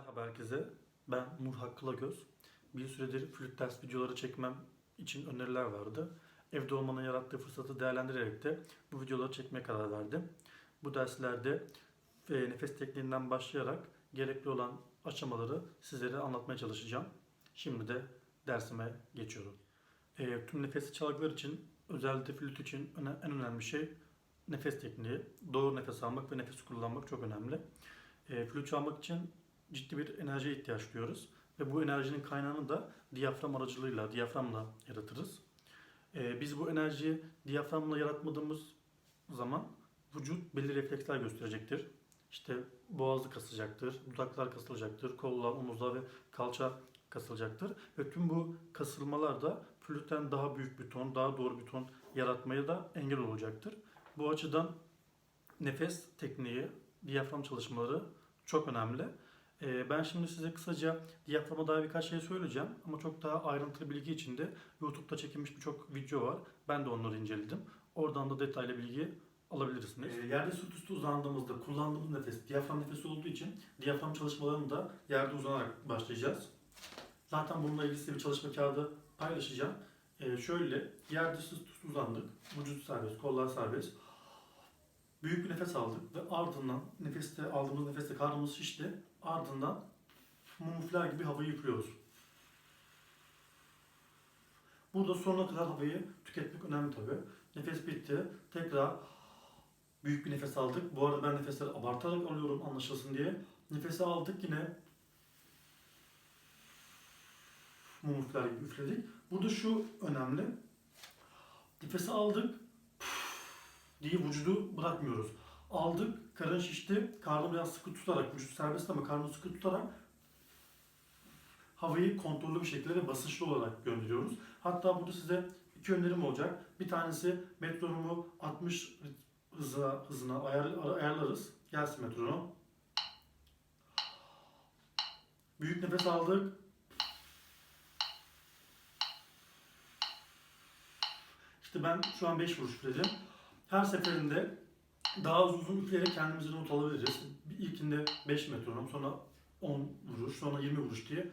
Merhaba herkese. Ben Nur Hakkıla Göz. Bir süredir flüt ders videoları çekmem için öneriler vardı. Evde olmanın yarattığı fırsatı değerlendirerek de bu videoları çekmeye karar verdim. Bu derslerde e, nefes tekniğinden başlayarak gerekli olan aşamaları sizlere anlatmaya çalışacağım. Şimdi de dersime geçiyorum. E, tüm nefesli çalgılar için özellikle flüt için en önemli şey nefes tekniği. Doğru nefes almak ve nefes kullanmak çok önemli. E, flüt çalmak için ciddi bir enerjiye ihtiyaç duyuyoruz. Ve bu enerjinin kaynağını da diyafram aracılığıyla, diyaframla yaratırız. E, biz bu enerjiyi diyaframla yaratmadığımız zaman vücut belli refleksler gösterecektir. İşte boğazı kasılacaktır, dudaklar kasılacaktır, kollar, omuzlar ve kalça kasılacaktır. Ve tüm bu kasılmalar da flütten daha büyük bir ton, daha doğru bir ton yaratmaya da engel olacaktır. Bu açıdan nefes tekniği, diyafram çalışmaları çok önemli. Ee, Ben şimdi size kısaca diyaframa dair birkaç şey söyleyeceğim ama çok daha ayrıntılı bilgi için de YouTube'da çekilmiş birçok video var. Ben de onları inceledim. Oradan da detaylı bilgi alabilirsiniz. Ee, yerde sırt üstü uzandığımızda kullandığımız nefes diyafram nefesi olduğu için diyafram çalışmalarını da yerde uzanarak başlayacağız. Zaten bununla ilgili size bir çalışma kağıdı paylaşacağım. Ee, şöyle yerde sırt üstü uzandık. Vücut serbest, kollar serbest. Büyük bir nefes aldık ve ardından nefeste aldığımız nefeste karnımız şişti. Ardından mumuflar gibi havayı yüklüyoruz. Burada sonuna kadar havayı tüketmek önemli tabi. Nefes bitti. Tekrar büyük bir nefes aldık. Bu arada ben nefesleri abartarak alıyorum anlaşılsın diye. Nefesi aldık yine mumuflar gibi üfledik. Burada şu önemli. Nefesi aldık diye vücudu bırakmıyoruz. Aldık, karın şişti, karnı biraz sıkı tutarak, vücut serbest ama karnı sıkı tutarak havayı kontrollü bir şekilde ve basınçlı olarak gönderiyoruz. Hatta burada size iki önerim olacak. Bir tanesi metronomu 60 hıza, hızına ayar, ayarlarız. Gelsin metronom. Büyük nefes aldık. İşte ben şu an 5 vuruş üfledim. Her seferinde daha uzun üfleyerek kendimizi not alabiliriz. İlkinde 5 metronom, sonra 10 vuruş, sonra 20 vuruş diye